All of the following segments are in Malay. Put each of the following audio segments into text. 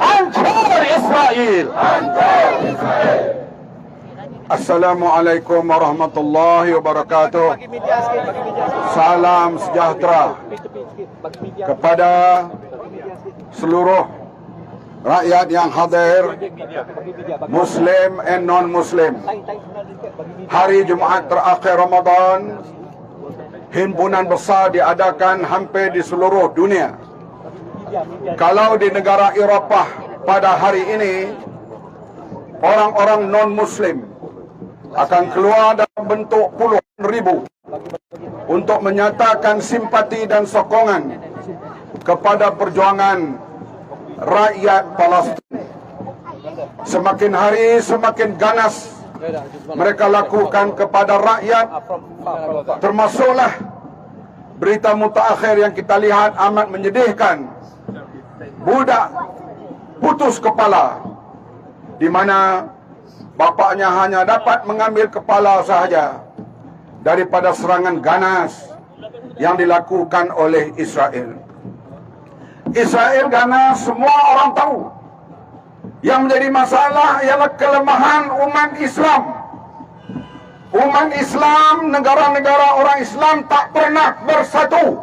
Hancur Israel! Assalamualaikum warahmatullahi wabarakatuh. Salam sejahtera kepada seluruh rakyat yang hadir, Muslim and non-Muslim. Hari Jumaat terakhir Ramadan, himpunan besar diadakan hampir di seluruh dunia. Kalau di negara Eropah pada hari ini, orang-orang non-Muslim akan keluar dalam bentuk puluhan ribu untuk menyatakan simpati dan sokongan kepada perjuangan rakyat Palestin. Semakin hari semakin ganas mereka lakukan kepada rakyat termasuklah berita mutakhir yang kita lihat amat menyedihkan budak putus kepala di mana bapaknya hanya dapat mengambil kepala sahaja daripada serangan ganas yang dilakukan oleh Israel. Israel ganas semua orang tahu. Yang menjadi masalah ialah kelemahan umat Islam. Umat Islam, negara-negara orang Islam tak pernah bersatu.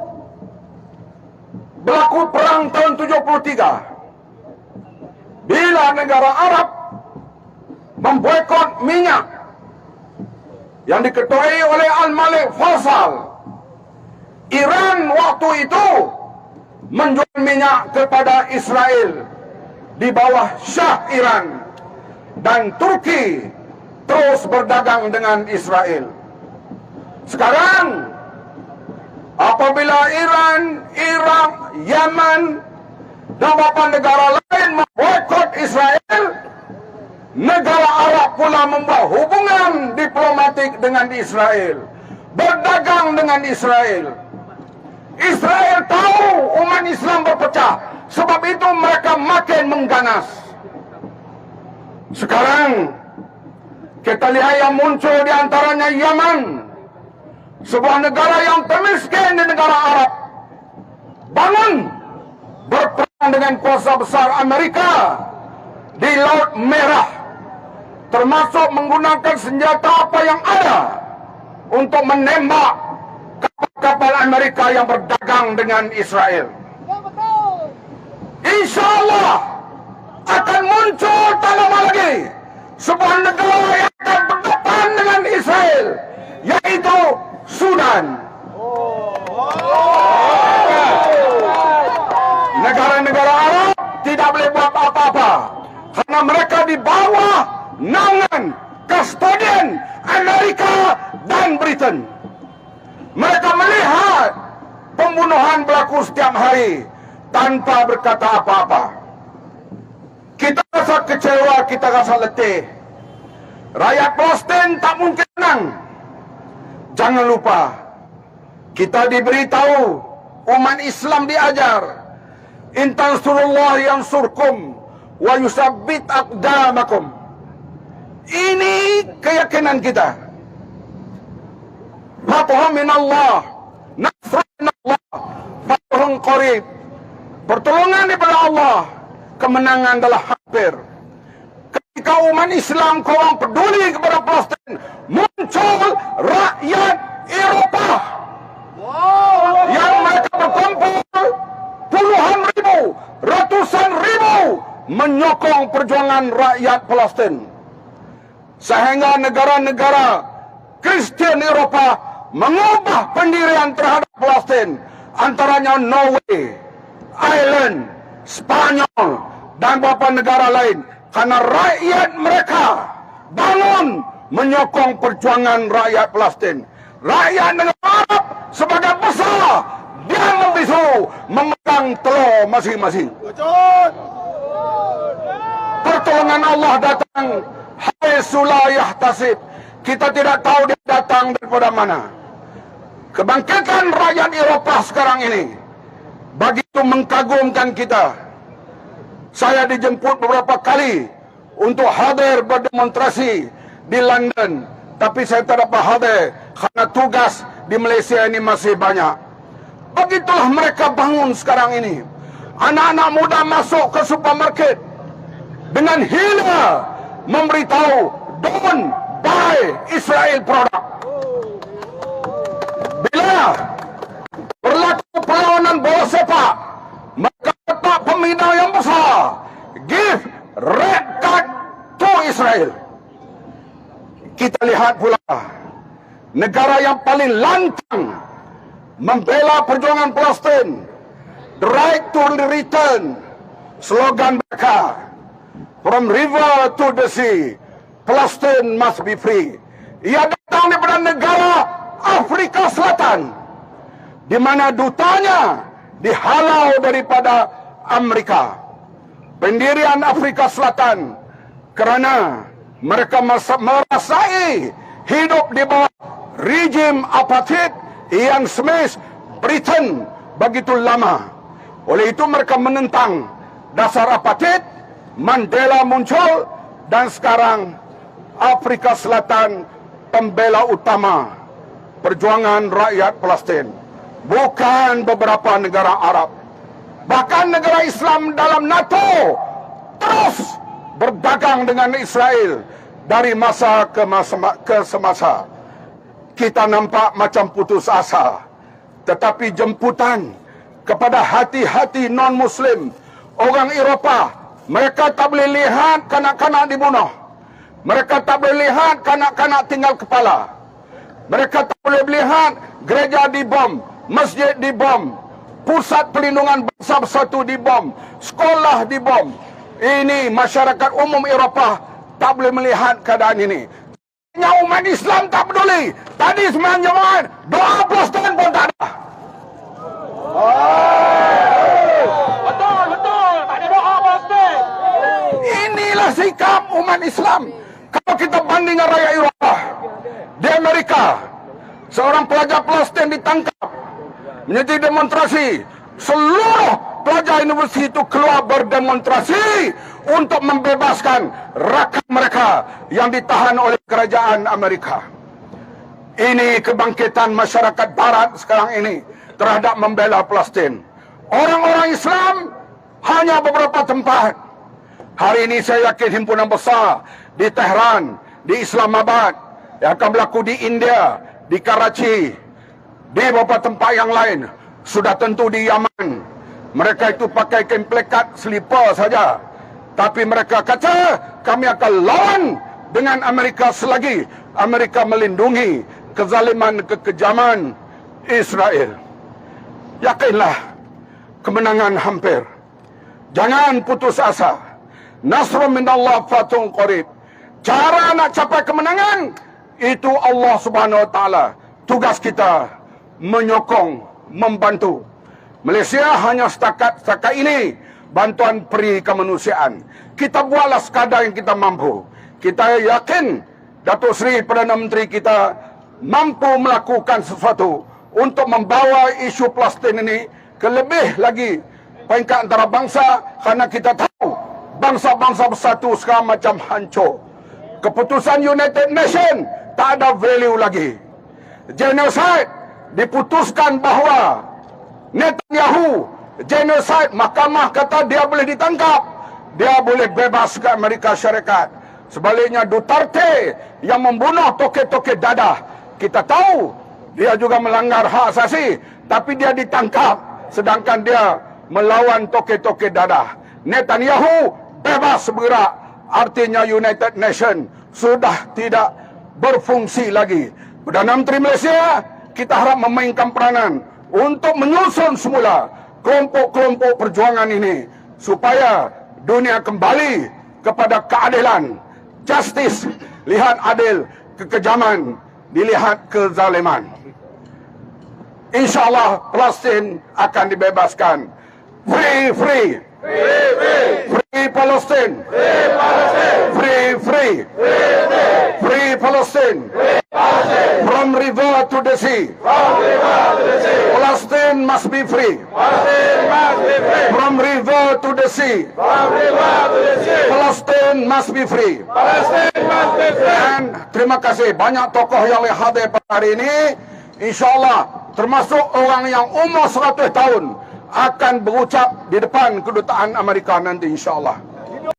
Berlaku perang tahun 73. Bila negara Arab memboikot minyak yang diketuai oleh Al-Malik Faisal. Iran waktu itu menjual minyak kepada Israel di bawah Shah Iran dan Turki terus berdagang dengan Israel. Sekarang apabila Iran, Iraq, Yaman dan beberapa negara lain memboikot Israel, negara Arab pula membuat hubungan diplomatik dengan Israel. Berdagang dengan Israel. Israel tahu umat Islam berpecah. Sebab itu mereka makin mengganas. Sekarang, kita lihat yang muncul di antaranya Yaman. Sebuah negara yang termiskin di negara Arab. Bangun berperang dengan kuasa besar Amerika di Laut Merah termasuk menggunakan senjata apa yang ada untuk menembak kapal-kapal Amerika yang berdagang dengan Israel. Insya Allah akan muncul tak lama lagi sebuah negara Sudan. Negara-negara Arab tidak boleh buat apa-apa karena mereka di bawah nangan kustodian Amerika dan Britain. Mereka melihat pembunuhan berlaku setiap hari tanpa berkata apa-apa. Kita rasa kecewa, kita rasa letih. Rakyat Palestin tak mungkin menang. Jangan lupa, kita diberitahu, umat Islam diajar. Intan surullah yang surkum, wa yusabbit aqdamakum. Ini keyakinan kita. Fatuhum min Allah. Nasrun min Allah. Fatuhum qarib. Pertolongan daripada Allah. Kemenangan adalah hampir. Ketika umat Islam korang peduli kepada Palestin. Muncul rakyat Eropah. Yang mereka berkumpul puluhan ribu, ratusan ribu menyokong perjuangan rakyat Palestin. Sehingga negara-negara Kristian Eropah mengubah pendirian terhadap Palestin. Antaranya Norway, Ireland, Spanyol dan beberapa negara lain. Karena rakyat mereka bangun menyokong perjuangan rakyat Palestin. Rakyat negara Arab sebagai besar dia membisu memegang telur masing-masing. Pertolongan Allah datang Hai sulayah Kita tidak tahu dia datang daripada mana Kebangkitan rakyat Eropah sekarang ini Begitu mengkagumkan kita Saya dijemput beberapa kali Untuk hadir berdemonstrasi Di London Tapi saya tak dapat hadir Karena tugas di Malaysia ini masih banyak. Begitulah mereka bangun sekarang ini. Anak-anak muda masuk ke supermarket. Dengan hina memberitahu don't buy Israel product. Bila berlaku perlawanan bola sepak, maka letak pembina yang besar. Give red card to Israel. Kita lihat pula negara yang paling lantang membela perjuangan Palestin. The right to return. Slogan mereka from river to the sea Palestine must be free. Ia datang daripada negara Afrika Selatan di mana dutanya dihalau daripada Amerika. Pendirian Afrika Selatan kerana mereka merasai hidup di bawah rejim apartheid Ian Smith Britain begitu lama. Oleh itu mereka menentang dasar apartheid, Mandela muncul dan sekarang Afrika Selatan pembela utama perjuangan rakyat Palestin. Bukan beberapa negara Arab. Bahkan negara Islam dalam NATO terus berdagang dengan Israel dari masa ke masa ke semasa. Kita nampak macam putus asa. Tetapi jemputan kepada hati-hati non-Muslim, orang Eropah, mereka tak boleh lihat kanak-kanak dibunuh. Mereka tak boleh lihat kanak-kanak tinggal kepala. Mereka tak boleh melihat gereja dibom, masjid dibom, pusat pelindungan bangsa bersatu dibom, sekolah dibom. Ini masyarakat umum Eropah tak boleh melihat keadaan ini. Yang umat Islam tak peduli. Tadi sembilan jemaat, doa Palestin pun tak ada. Betul, betul. Tak ada doa Palestin. Inilah sikap umat Islam. Kalau kita banding dengan rakyat Eropah. Di Amerika, seorang pelajar Palestin ditangkap. Menjadi demonstrasi. Seluruh pelajar universiti itu keluar berdemonstrasi untuk membebaskan rakan mereka yang ditahan oleh kerajaan Amerika. Ini kebangkitan masyarakat barat sekarang ini terhadap membela Palestin. Orang-orang Islam hanya beberapa tempat. Hari ini saya yakin himpunan besar di Tehran, di Islamabad, yang akan berlaku di India, di Karachi, di beberapa tempat yang lain. Sudah tentu di Yaman. Mereka itu pakai kain plekat selipar saja. Tapi mereka kata kami akan lawan dengan Amerika selagi Amerika melindungi kezaliman kekejaman Israel. Yakinlah kemenangan hampir. Jangan putus asa. Nasrun min Allah fatun qarib. Cara nak capai kemenangan itu Allah Subhanahu wa taala. Tugas kita menyokong, membantu. Malaysia hanya setakat setakat ini bantuan peri kemanusiaan. Kita buatlah sekadar yang kita mampu. Kita yakin Datuk Seri Perdana Menteri kita mampu melakukan sesuatu untuk membawa isu Palestin ini ke lebih lagi peringkat antarabangsa kerana kita tahu bangsa-bangsa bersatu sekarang macam hancur. Keputusan United Nation tak ada value lagi. Genocide diputuskan bahawa Netanyahu genocide mahkamah kata dia boleh ditangkap. Dia boleh bebas ke Amerika Syarikat. Sebaliknya Duterte yang membunuh toke-toke dadah. Kita tahu dia juga melanggar hak asasi tapi dia ditangkap. Sedangkan dia melawan toke-toke dadah. Netanyahu bebas bergerak. Artinya United Nation sudah tidak berfungsi lagi. Perdana Menteri Malaysia kita harap memainkan peranan untuk menyusun semula kelompok-kelompok perjuangan ini supaya dunia kembali kepada keadilan, justice, lihat adil, kekejaman, dilihat kezaliman. InsyaAllah Palestin akan dibebaskan. Free, free. Free, free. Free Palestine. Free Palestine. Free, free. Free, free. Palestine. Free. From river to the sea. From river to the sea. Palestine must be free. Palestine must be free. From river to the sea. From river to the sea. Palestine must be free. Palestine must be free. Dan terima kasih banyak tokoh yang hadir pada hari ini. InsyaAllah termasuk orang yang umur 100 tahun akan berucap di depan kedutaan Amerika nanti insyaAllah.